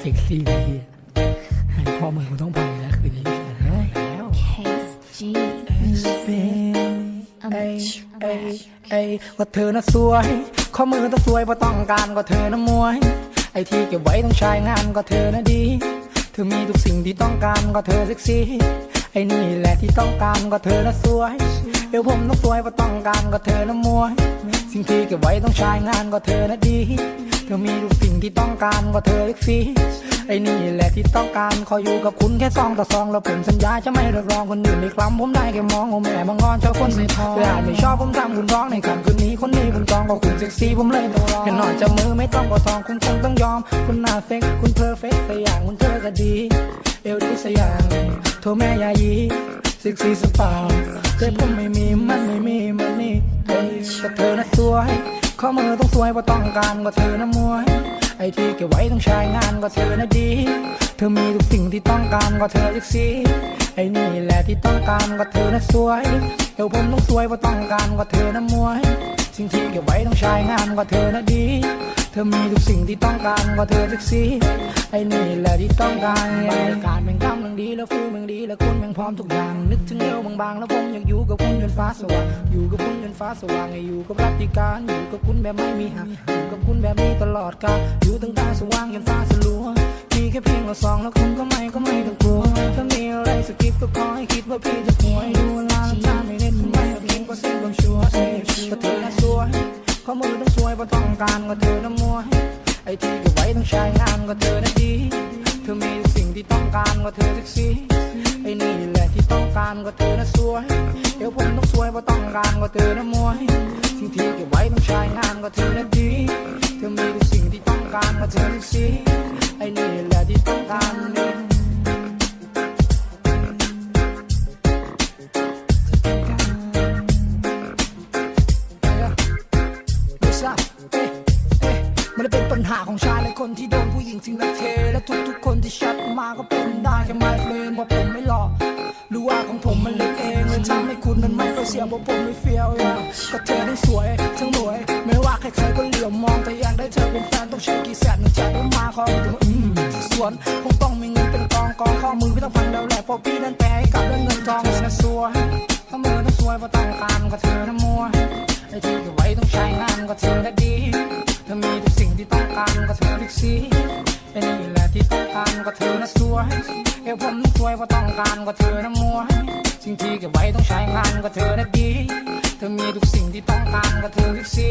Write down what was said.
เซ็กซี่เลยเฮียให้พ่อมือกูต้องไปแล้วคืนนี้เฮ้ยแล้ว Case G Music เอ้ยเอ้ยเอ้ยว่าเธอน่ะสวย ข้อมือต้องสวยเพราะต้องการก็เธอน่ะมวย ไอที่เก็บไว้ต้องใช้งานก็เธอน่ะดี เธอมีทุกสิ่งที่ต้องการก็เธอเซ็กซี่ ไอ้นี่แหละที่ต้องการก็เธอน่ะสวย เอวผมต้องสวยเพราะต้องการก็เธอน่ะมวย สิ่งที่เก็บไว้ต้องใช้งานก็เธอน่ะดี ธอมีทุกสิ่งที่ต้องการก็เธอเซ็กซีไอ้นี่แหละที่ต้องการขออยู่กับคุณแค่ซองต่อซองแล้วผมสัญญาจะไม่รียกร้องคนอื่นอีกครั้งผมได้แค่มองโอแม่บางงอนชอบคนในทองแต่อาจไม่ชอบผมทำคุณร้องในค่ำคืนนี้คนนี้คุณจองก็คุณเซ็กซี่ผมเลยต้องรอแค่นอนจับมือไม่ต้องกอดทองคุณคงต้องยอม คุณหน้าเซ็กคุณเพอร์เฟกต์สักอย่างคุณเธอก็ดี เอวดีสักอย่างโทรแม่ยายีเซ็กซี่สปาแต่ผมไม่มีมันไม่มีมันนี่เอ้ยก็เธอน่ะสวย ข้อมือต้องสวยว่าต้องการก็เธอน่ะมวย ไอที่เก็บไว้ต้องใช้งานก็เธอน่ะดี เธอมีทุกสิ่งที่ต้องการก็เธอเซ็กซี่ไอ้นี่แหละที่ต้องการก็เธอน่ะสวยเอวผมต้องสวยว่าต้องการก็เธอน่ะมวย สิ่งที่เก็บไว้ต้องใช้งานก็เธอน่ะดี เธอมีทุกสิ่งที่ต้องการก็เธอเซ็กซี่ไอ้นี่แหละที่ต้องการบรรยากาศเป็นกำลังดีแล้วฟิลมันดีแล้วคุณยังพร้อมทุกอย่าง นึกถึงเอวบางๆแล้วผมอยากอยู่กับคุณจนฟ้าสว่างอยู่กับคุณจนฟ้าสว่างให้อยู่กับรัติการอยู่กับคุณแบบไม่มีหักอยู่กับคุณแบบนี้ตลอดกาลอยู่ตั้งแต่สว่างจนฟ้าสลัวมีแค่เพียงเราสองแล้วคุณก็ไม่ก็ไม่ต้องกลัวถ้ามีอะไรสกิปก็ขอให้คิดว่าพี่จะป่วยดูเวลาแลาไม่เน้นไม่เอาเพียงก็เส้นความชัวร์เอ้ยก็เธอน่ะสวย ข้อมือต้องสวยเพราะต้องการก็เธอน่ะมวย ไอ้ที่เก็บไว้ต้องใช้งานก็เธอน่ะดี เธอมีสิ่งที่ต้องการก็เธอเซ็กซี่ ไอ้นี่แหละที่ต้องการก็เธอน่ะสวยเอวผมต้องสวยเพราะต้องการก็เธอน่ะมวย สิ่งที่เก็บไว้ต้องใช้งานก็เธอน่ะดี เธอมีสิ่งที่ต้องการก็เธอเซ็กซี่ ไอ้นี่ หาของชายหลายคนที่โดนผู้หญิงทิ้งและเท และทุกๆคนที่ชัดมาก็เป็นได้แค่ไม่เฟรนเพราะผมไม่หลอหรือว่าของผมมันเล็กเองเลยทำให้คุณมันไม่ค่อยเสียเพราะผมไม่เฟี้ยวอะก็เธอทั้งสวยทั้งรวย ไม่ว่าใครๆก็เหลียวมองแต่อยากได้เธอเป็นแฟนต้องใช้กี่แสนถึงจะได้มาขอถึงอืมสวนคงต้องมีเงินเป็นกองกองข้อมือไม่ต้องพังแล้วแหละเพราะพี่นั้นแปลให้กับเรื่องเงินทองเธอน่ะสวยข้อมือต้องสวยเพราะต้องการก็เธอน่ะมัวไอ้ที่เก็บไว้ต้องใช้งานก็เธอน่ะดี เธอทุกสีไอ้นี่แหละที่ต้องการก็เธอน่ะสวยเอวผมต้องสวยว่าต้องการก็เธอน่ะมวยสิ่งที่เก็บไว้ต้องใช้งานก็เธอน่ะดี เธอมีทุกสิ่งที่ต้องการก็เธอทุกสี